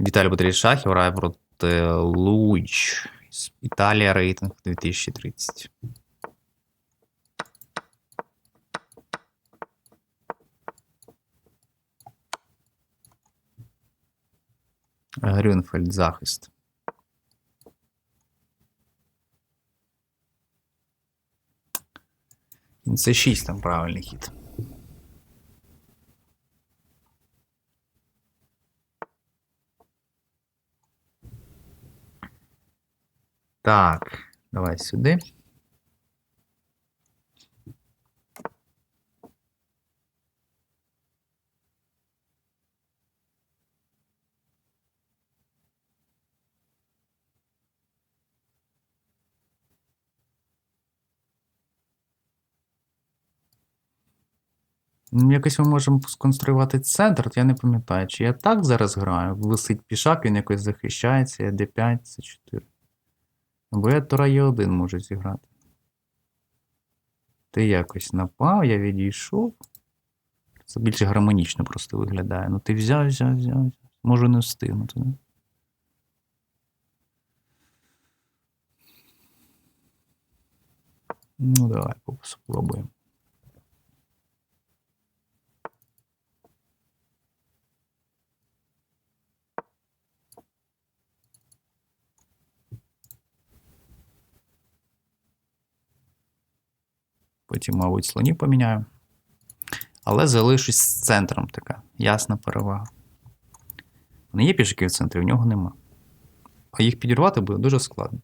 Віталій Батарій Шахів грає проти Луч. Італія рейтинг 2030. Грюнфельд захист. Це 6 там правильний хід. Так, давай сюди. Ну, Якось ми можемо сконструювати центр, я не пам'ятаю, чи я так зараз граю. Висить пішак, він якось захищається, я d5, c4. Або я Тура Е1 можу зіграти. Ти якось напав, я відійшов. Це більше гармонічно просто виглядає. Ну ти взяв, взяв, взяв. Можу не встигнути. Ну, давай спробуємо. Потім, мабуть, слонів поміняю. Але залишусь з центром така ясна перевага. Не є пішки в центрі, в нього нема. А їх підірвати буде дуже складно.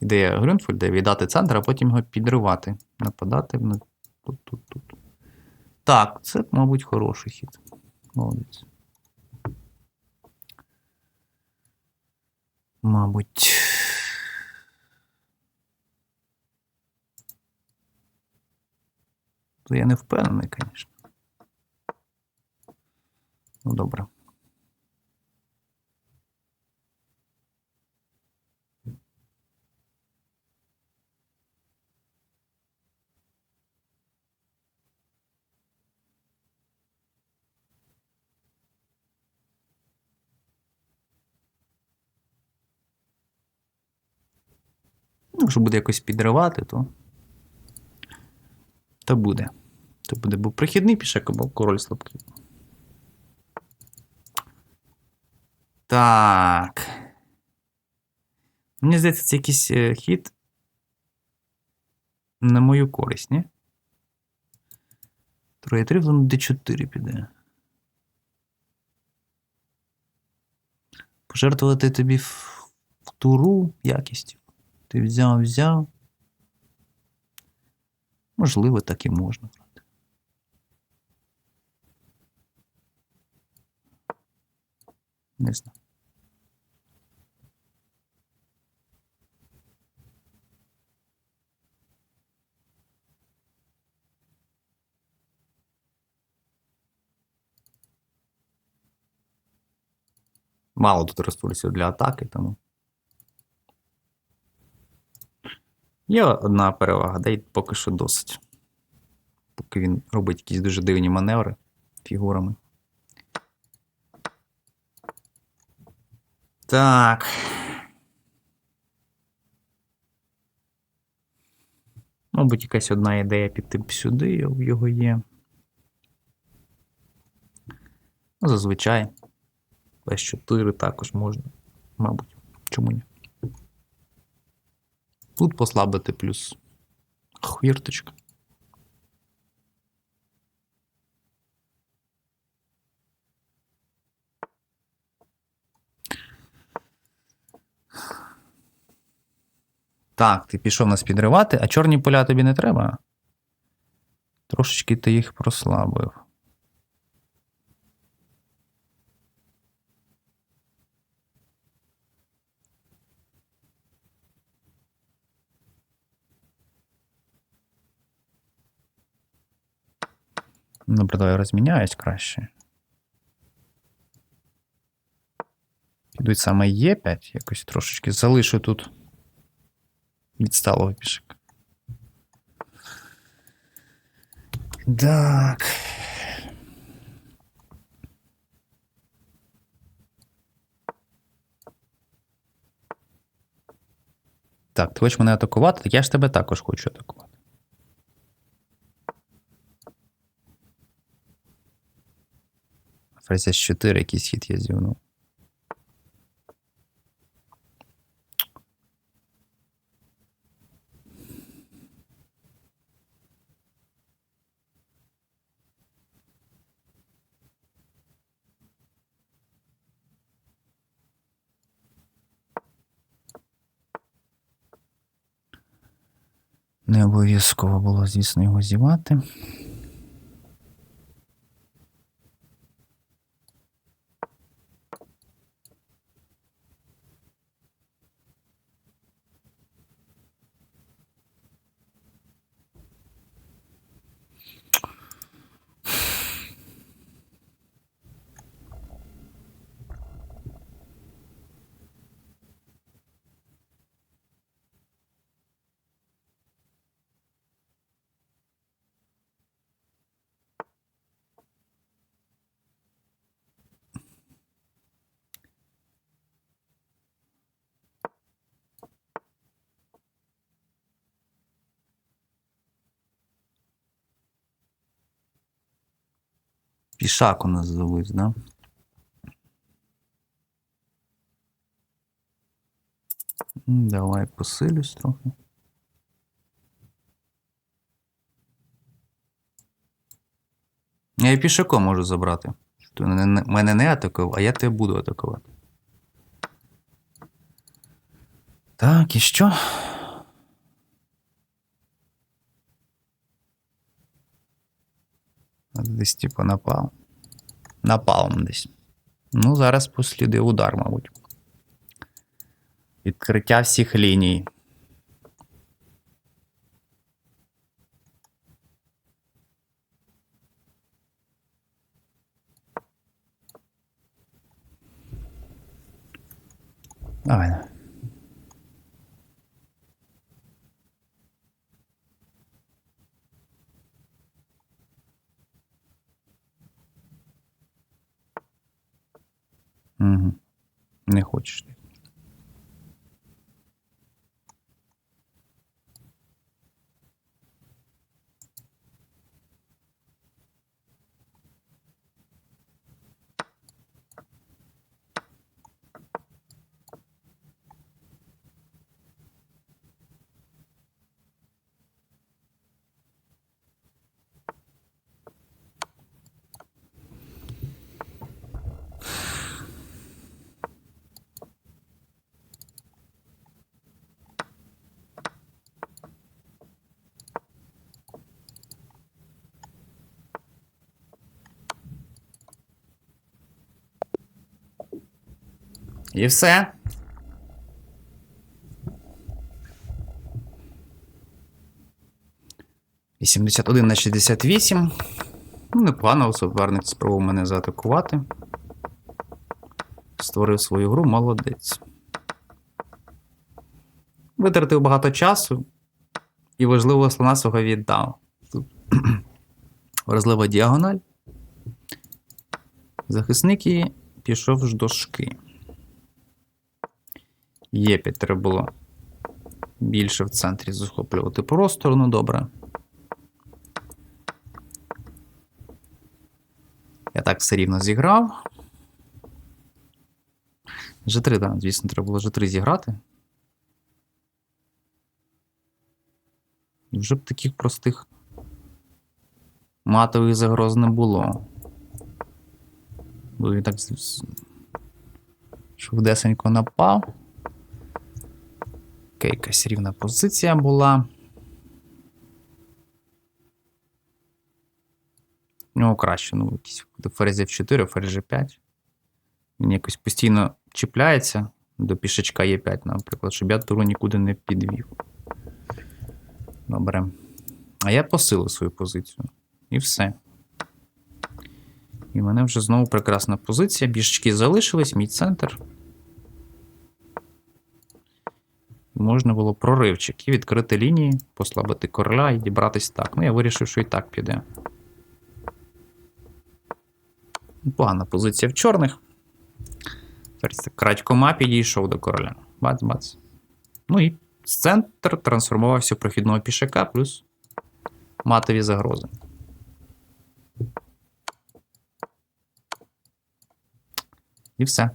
Ідея Грюнфельда віддати центр, а потім його підривати. Нападати на тут, тут, тут. Так, це, мабуть, хороший хід. Молодець. Мабуть. То я не впевнений, звісно. Ну, добре. Ну, Якщо буде якось підривати, то. То буде. То буде був прихідний пішак або король слабкий. Так. Мені здається, це якийсь е, хід на мою користь, ні? Троє 3 воно d4 піде. Пожертвувати тобі в туру якістю. Ти взяв, взяв. Можливо, так і можна грати. Не знаю. Мало тут ресурсів для атаки, тому. Є одна перевага, да й поки що досить. Поки він робить якісь дуже дивні маневри фігурами. Так. Мабуть, якась одна ідея піти сюди в його є. Ну, зазвичай. С4 також можна. Мабуть. Чому ні? Тут послабити плюс хвірточка. Так, ти пішов нас підривати, а чорні поля тобі не треба. Трошечки ти їх прослабив. Добре, давай розміняюсь краще. Йдуть саме Е5, якось трошечки залишу тут відсталого пішок. Так. Так, ти хочеш мене атакувати, так я ж тебе також хочу атакувати. Ферзь з 4 якийсь хід я зівнув. Не обов'язково було, звісно, його зівати. Пішак у нас завис, да? Давай посилюсь трохи. Я і пішаком можу забрати. Ти мене не атакував, а я тебе буду атакувати. Так, і що? Десь типу напав. Напалм десь. Ну, зараз послідує удар, мабуть. Відкриття всіх ліній. Давай. Угу. Не хочеш ти. І все. І 71 на 68. Ну, непогано суперник спробував мене заатакувати. Створив свою гру, молодець. Витратив багато часу і важливого слона свого віддав. Тут вразлива діагональ. Захисник і пішов ж дошки. Є треба було більше в центрі захоплювати простор, ну добре. Я так все рівно зіграв. G3, так, да, звісно, треба було G3 зіграти. І Вже б таких простих матових загроз не було. Бо він так Щоб швидесенько напав. Окей, якась рівна позиція була. У нього краще, ну, якісь ферзь F4, ферзь G5. Він якось постійно чіпляється до пішечка Е5, наприклад, щоб я туру нікуди не підвів. Добре. А я посилив свою позицію. І все. І в мене вже знову прекрасна позиція. Бішечки залишились, мій центр. Можна було проривчик і відкрити лінії, послабити короля і дібратись так. Ну, я вирішив, що і так піде. Погана позиція в чорних. Крадькома підійшов до короля. Бац-бац. Ну і Центр трансформувався в прохідного пішака плюс матові загрози. І все.